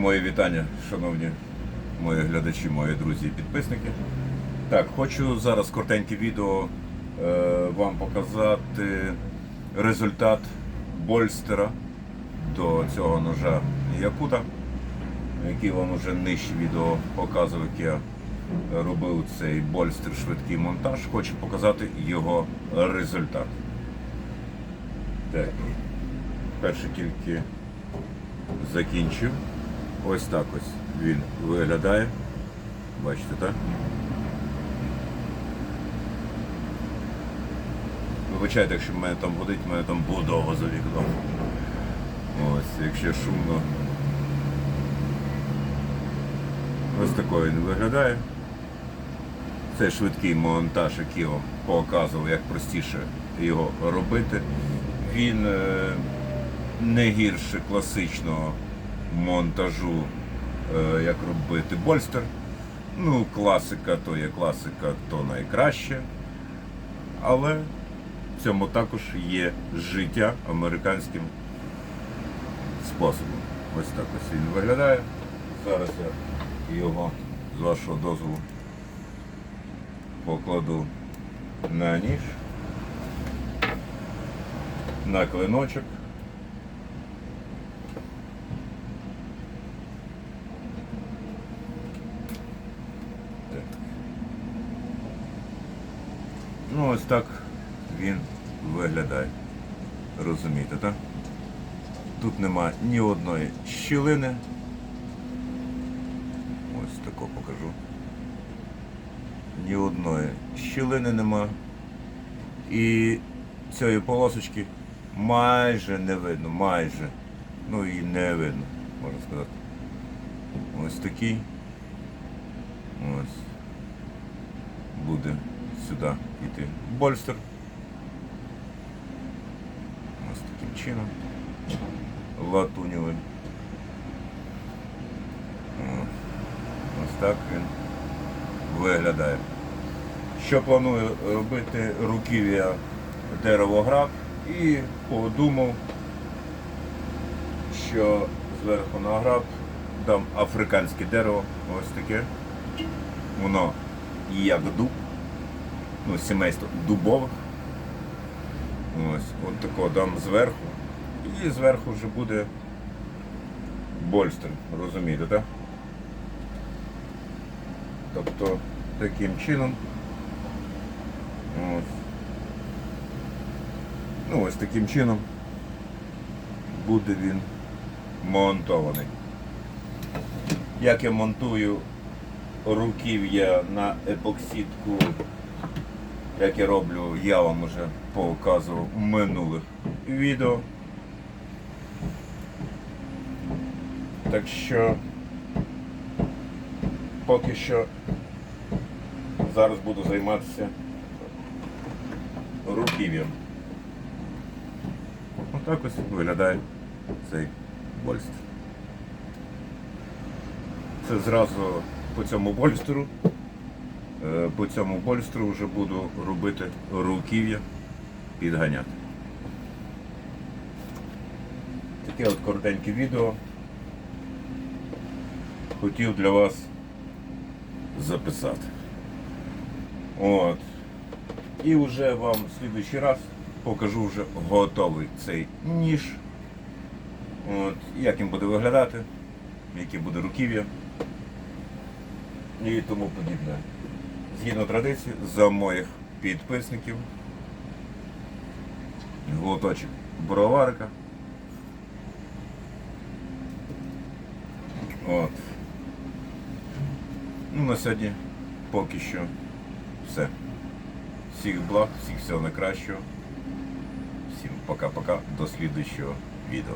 Мої вітання, шановні мої глядачі, мої друзі і підписники. Так, хочу зараз коротеньке відео е, вам показати результат больстера до цього ножа Якута, який вам вже нижче відео показував, як я робив цей больстер швидкий монтаж. Хочу показати його результат. Так, перше тільки закінчив. Ось так ось він виглядає. Бачите, так? Вибачайте, якщо в мене там гудить, в мене там будова за вікном. Ось, якщо шумно. Ось такою він виглядає. Це швидкий монтаж, який вам показував, як простіше його робити. Він е, не гірше класичного монтажу, е, як робити больстер. Ну, класика то є класика, то найкраще. Але в цьому також є життя американським способом. Ось так ось він виглядає. Зараз я його з вашого дозволу покладу на ніж, на клиночок. Так. Ну, ось так він виглядає. Розумієте, так? Тут нема ні одної щілини. Ось тако покажу. Ні одної щілини нема. І цієї полосочки майже не видно, майже. Ну і не видно, можна сказати. Ось такий. Ось. Буде сюди йти больстер. Ось таким чином. Латуневим. О, Ось так він виглядає. Що планую робити руків'я деревограб і подумав, що зверху на граб дам африканське дерево, ось таке. Воно як дуб, ну, сімейство дубових. Ось, от такого дам зверху. І зверху вже буде больстер, розумієте, так? Тобто таким чином. Ось. Ну, ось таким чином буде він монтований. Як я монтую руків'я на епоксидку, як я роблю, я вам вже показував минулих відео. Так що поки що зараз буду займатися руків'ям. Отак ось виглядає цей больстер. Це зразу по цьому больстеру. Е, По цьому больстеру вже буду робити руків'я, підганяти. Таке от коротеньке відео. Хотів для вас записати. От. І вже вам в слідуючий раз покажу вже готовий цей ніж. От, як він буде виглядати, яке буде руків'я і тому подібне. Згідно традиції, за моїх підписників, глоточок броварика. От. Ну, на сьогодні поки що все. Всіх благ, всіх всього найкращого. Всім пока-пока. До слідуючого відео.